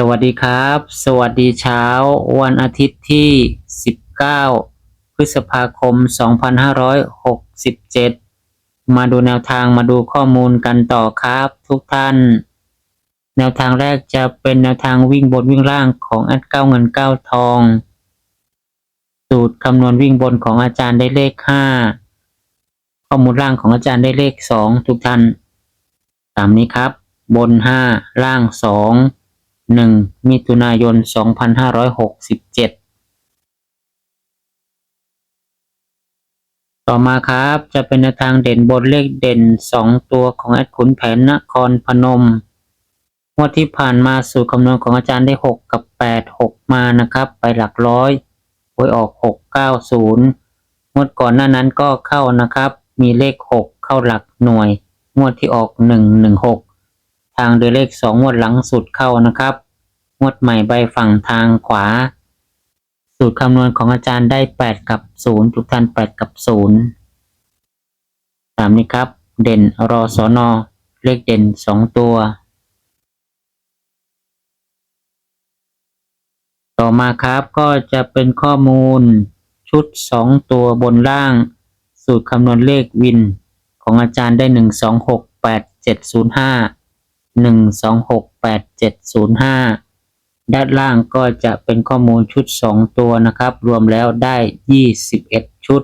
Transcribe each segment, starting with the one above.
สวัสดีครับ สวัสดีเช้า วันอาทิตย์ที่ 19 พฤษภาคม 2567 มาดูแนวทางมาดูข้อมูลกันต่อครับ ทุกท่าน แนวทางแรกจะเป็นแนวทางวิ่งบนวิ่งล่างของแอดเก้าเงินเก้าทอง สูตรคำนวณวิ่งบนของอาจารย์ได้เลข 5 ข้อมูลล่างของอาจารย์ได้เลข 2 ทุกท่าน ตามนี้ครับ บน 5 ล่าง 2 หนึ่งมิถุนายน2567ต่อมาครับจะเป็นทางเด่นบนเลขเด่น2ตัวของแอดขุนแผนนครพนมงวดที่ผ่านมาสูตรคำนวณของอาจารย์ได้ 6 กับ 8 6 มานะครับ ไปหลักร้อยหวยออก 690 งวดก่อนหน้านั้นก็เข้านะครับ มีเลข 6 เข้าหลักหน่วย งวดที่ออก 116 ทางโดยเลข2งวดหลังสุดเข้านะครับ งวดใหม่ใบฝั่งทางขวา สูตรคำนวณของอาจารย์ได้ 8 กับ 0 ทุกท่าน 8 กับ 0 ตามนี้ครับ เด่นรอสอนอเลขเด่น 2 ตัว ต่อมาครับก็จะเป็นข้อมูลชุด 2 ตัวบนล่าง สูตรคำนวณเลขวินของอาจารย์ได้ 1 2 6 8 7 0 5 หนึ่งสองหกแปดเจ็ดศูนย์ห้าด้านล่างก็จะเป็นข้อมูลชุดสองตัวนะครับ รวมแล้วได้ยี่สิบเอ็ดชุด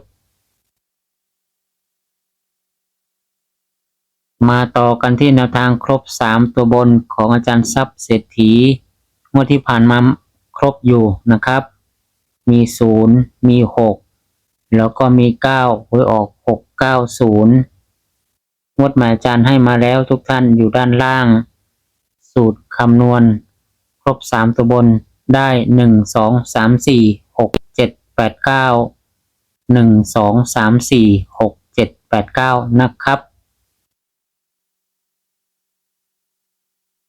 มาต่อกันที่แนวทางครบสามตัวบนของอาจารย์ทรัพย์เศรษฐีงวดที่ผ่านมาครบอยู่นะครับ มีศูนย์มีหกแล้วก็มีเก้าหวยออกหกเก้าศูนย์ งวดหมายอาจารย์ให้มาแล้วทุกท่านอยู่ด้านล่าง สูตรคำนวณ ครบสามตัวบนได้หนึ่งสองสามสี่หกเจ็ดแปดเก้าหนึ่งสองสามสี่หกเจ็ดแปดเก้านะครับ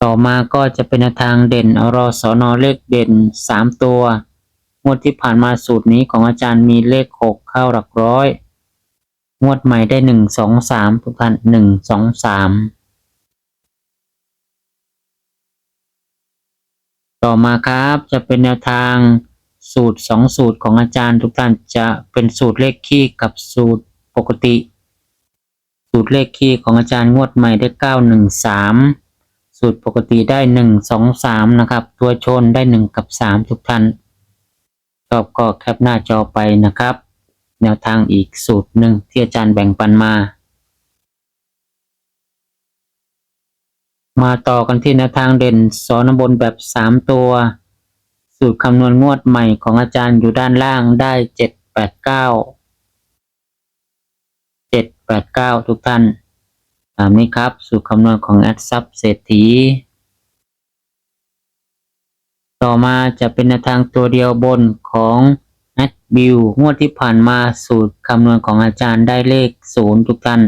ต่อมาก็จะเป็นทางเด่นรอสอนอเลขเด่นสามตัวงวดที่ผ่านมาสูตรนี้ของอาจารย์มีเลขหกเข้าหลักร้อย งวดใหม่ได้หนึ่งสองสามทุกท่านหนึ่งสองสามต่อมาครับจะเป็นแนวทางสูตรสองสูตรของอาจารย์ทุกท่านจะเป็นสูตรเลขคี่กับสูตรปกติ สูตรเลขคี่ของอาจารย์งวดใหม่ได้เก้าหนึ่งสามสูตรปกติได้หนึ่งสองสามนะครับ ตัวชนได้หนึ่งกับสามทุกท่านชอบก็แคปหน้าจอไปนะครับ แนวทางอีกสูตรหนึ่งที่อาจารย์แบ่งปันมา มาต่อกันที่แนวทางเด่นสอนบนแบบสามตัว สูตรคำนวณงวดใหม่ของอาจารย์อยู่ด้านล่างได้เจ็ดแปดเก้าเจ็ดแปดเก้าทุกท่าน ตามนี้ครับ สูตรคำนวณของแอดซับเศรษฐี ต่อมาจะเป็นแนวทางตัวเดียวบนของ บิวงวดที่ผ่านมาสูตรคำนวณของอาจารย์ได้เลขศูนย์ทุกท่าน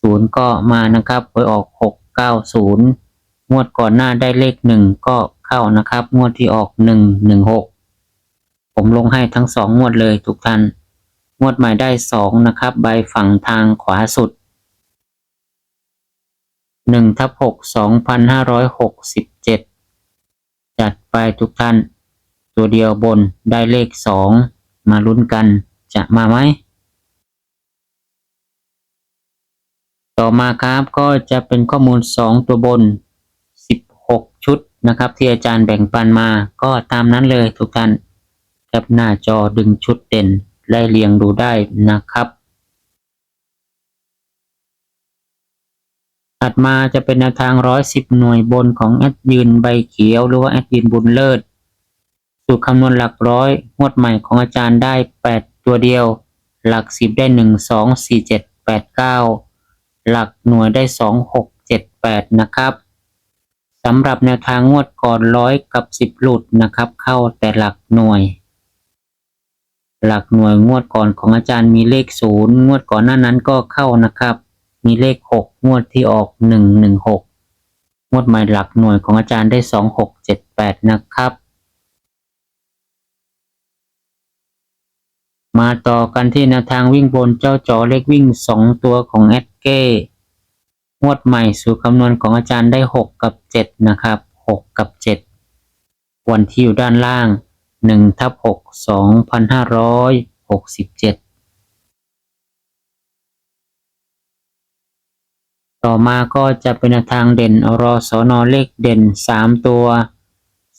ศูนย์ก็มานะครับไปออกหกเก้าศูนย์งวดก่อนหน้าได้เลขหนึ่งก็เข้านะครับ งวดที่ออกหนึ่งหนึ่งหกผมลงให้ทั้งสองงวดเลยทุกท่านงวดใหม่ได้สองนะครับ ใบฝั่งทางขวาสุดหนึ่งทับหกสองพันห้าร้อยหกสิบเจ็ดจัดไปทุกท่าน ตัวเดียวบนได้เลขสองมาลุ้นกันจะมาไหม ต่อมาครับก็จะเป็นข้อมูล 2 ตัวบน 16 ชุดนะครับ ที่อาจารย์แบ่งปันมาก็ตามนั้นเลยทุกท่านแคปหน้าจอดึงชุดเด่นไล่เรียงดูได้นะครับถัดมาจะเป็นแนวทาง 110 หน่วยบนของแอดยืนใบเขียว หรือว่าแอดยืนบุญเลิศ สูตรคำนวณหลักร้อยงวดใหม่ของอาจารย์ได้ 8 ตัวเดียว หลัก 10 ได้ 1 2 4 7 8 9 หลักหน่วยได้สองหกเจ็ดแปดนะครับสำหรับแนวทางงวดก่อนร้อยกับสิบหลุดนะครับ เข้าแต่หลักหน่วย หลักหน่วยงวดก่อนของอาจารย์มีเลขศูนย์งวดก่อนหน้านั้นก็เข้านะครับ มีเลขหกงวดที่ออกหนึ่งหนึ่งหกงวดใหม่หลักหน่วยของอาจารย์ได้สองหกเจ็ดแปดนะครับ มาต่อกันที่แนวทางวิ่งบนเจ้าจอเลขวิ่งสองตัวของแอดเก้งวดใหม่สูตรคำนวณของอาจารย์ได้หกกับเจ็ดนะครับหกกับเจ็ดวันที่อยู่ด้านล่างหนึ่งทับหกสองพันห้าร้อยหกสิบเจ็ดต่อมาก็จะเป็นแนวทางเด่นรอสอนอเลขเด่นสามตัว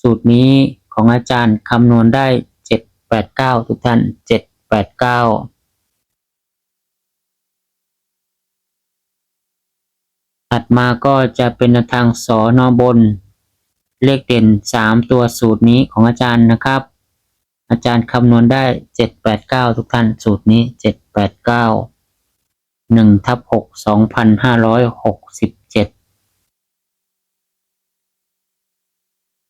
สูตรนี้ของอาจารย์คำนวณได้เจ็ดแปดเก้าทุกท่านเจ็ด แปดเก้าถัดมาก็จะเป็นทางสอนอบน เลขเด่นสามตัวสูตรนี้ของอาจารย์นะครับ อาจารย์คำนวณได้เจ็ดแปดเก้าทุกท่านสูตรนี้เจ็ดแปดเก้าหนึ่งทับหกสองพันห้าร้อยหกสิบ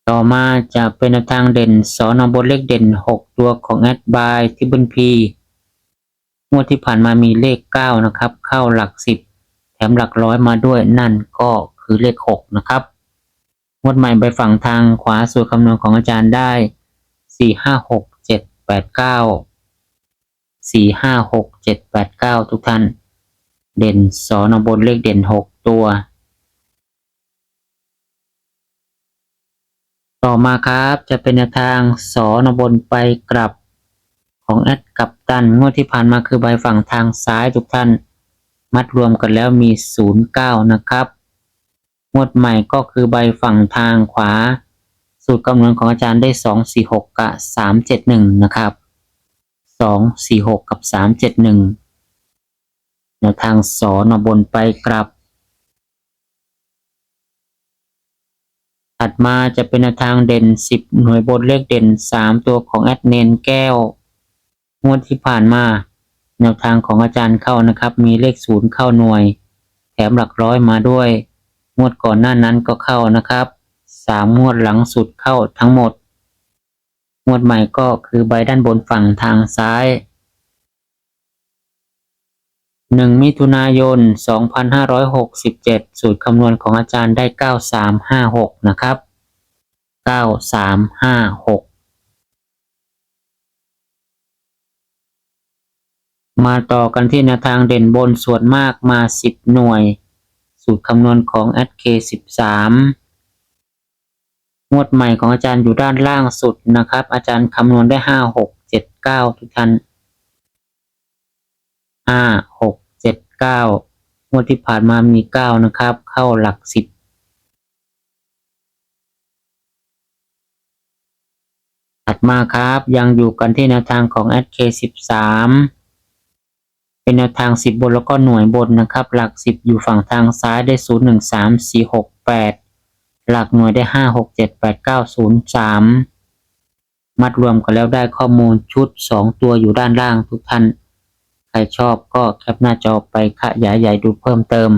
ต่อมาจะเป็นแนวทางเด่นสอนอบนเลขเด่นหกตัวของแอดบายที่บนพีงวดที่ผ่านมามีเลขเก้านะครับ เข้าหลักสิบแถมหลักร้อยมาด้วยนั่นก็คือเลขหกนะครับงวดใหม่ไปฝั่งทางขวาสูตรคำนวณของอาจารย์ได้สี่ห้าหกเจ็ดแปดเก้าสี่ห้าหกเจ็ดแปดเก้าทุกท่าน เด่นสอนอบนเลขเด่นหกตัว ต่อมาครับจะเป็นแนวทางสอนบนไปกลับของแอดกับตันงวดที่ผ่านมาคือใบฝั่งทางซ้ายทุกท่าน มัดรวมกันแล้วมี 09 นะครับ งวดใหม่ก็คือใบฝั่งทางขวา สูตรคำนวณของอาจารย์ได้ 246 กับ 371 นะครับ 246 กับ 371 แนวทางสอนบนไปกลับ ถัดมาจะเป็นแนวทางเด่น 10 หน่วยบนเลขเด่น 3 ตัวของแอดเนนแก้ว งวดที่ผ่านมา แนวทางของอาจารย์เข้านะครับ มีเลขศูนย์เข้าหน่วย แถมหลักร้อยมาด้วย งวดก่อนหน้านั้นก็เข้านะครับสามงวดหลังสุดเข้าทั้งหมด งวดใหม่ก็คือใบด้านบนฝั่งทางซ้าย หนึ่งมิถุนายน 2567 สูตรคำนวณของอาจารย์ได้ 9356 นะครับ 9356 มาต่อกันที่แนวทางเด่นบนส่วนมากมา 10 หน่วย สูตรคำนวณของ SK 13งวดใหม่ของอาจารย์อยู่ด้านล่างสุดนะครับ อาจารย์คำนวณได้ 5 6 7 9 ทุกท่าน ห้าหกเจ็ดเก้างวดที่ผ่านมามีเก้านะครับ เข้าหลักสิบถัดมาครับ ยังอยู่กันที่แนวทางของ SK สิบสามเป็นแนวทางสิบบนแล้วก็หน่วยบนนะครับ หลักสิบอยู่ฝั่งทางซ้ายได้ศูนย์หนึ่งสามสี่หกแปดหลักหน่วยได้ห้าหกเจ็ดแปดเก้าศูนย์สามมัดรวมกันแล้วได้ข้อมูลชุดสองตัวอยู่ด้านล่างทุกท่าน ใครชอบก็แคปหน้าจอไปขยายใหญ่ดูเพิ่มเติม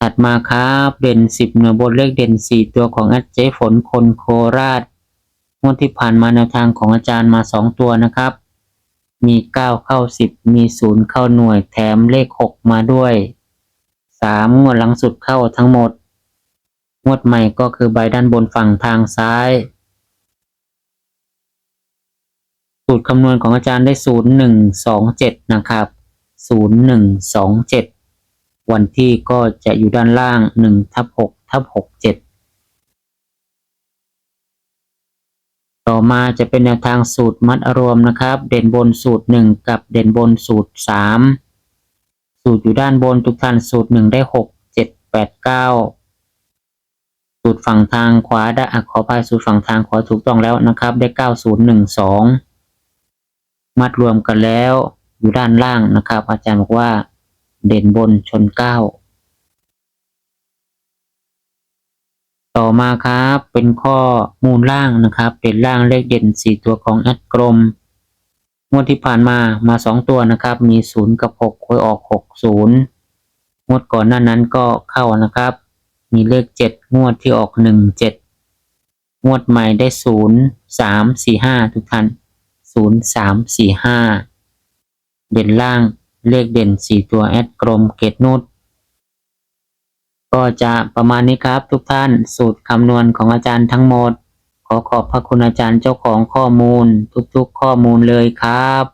ถัดมาครับเด่นสิบหน่วยบนเลขเด่นสี่ตัวของอาจารย์ฝนคนโคราชงวดที่ผ่านมาแนวทางของอาจารย์มาสองตัวนะครับ มีเก้าเข้าสิบมีศูนย์เข้าหน่วยแถมเลขหกมาด้วยสามงวดหลังสุดเข้าทั้งหมด งวดใหม่ก็คือใบด้านบนฝั่งทางซ้าย สูตรคำนวณของอาจารย์ได้ 0127 นะครับ 0127 วันที่ก็จะอยู่ด้านล่าง 1ทับ6ทับ67 ต่อมาจะเป็นแนวทางสูตรมัดรวมนะครับ เด่นบนสูตร 1 กับเด่นบนสูตร 3 สูตรอยู่ด้านบนทุกท่านสูตร 1 ได้ 6 7 8 9ูตรฝั่งทางขวาได้ขอพายสูตรฝั่งทางขวาถูกต้องแล้วนะครับ ได้ 9012 มัดรวมกันแล้ว อยู่ด้านล่างนะครับ อาจารย์บอกว่าเด่นบนชนเก้าต่อมาครับเป็นข้อมูลล่างนะครับเด่นล่างเลขเด่นสี่ตัวของแอดกลมงวดที่ผ่านมามาสองตัวนะครับ มีศูนย์กับหกคอยออกหกศูนย์งวดก่อนหน้านั้นก็เข้านะครับ มีเลขเจ็ดงวดที่ออกหนึ่งเจ็ดงวดใหม่ได้ศูนย์สามสี่ห้าทุกท่าน ศูนย์สามสี่ห้าเด่นล่างเลขเด่นสี่ตัวแอดกลมเกตนูดก็จะประมาณนี้ครับทุกท่านสูตรคำนวณของอาจารย์ทั้งหมด ขอขอบพระคุณอาจารย์เจ้าของข้อมูล ทุกๆข้อมูลเลยครับ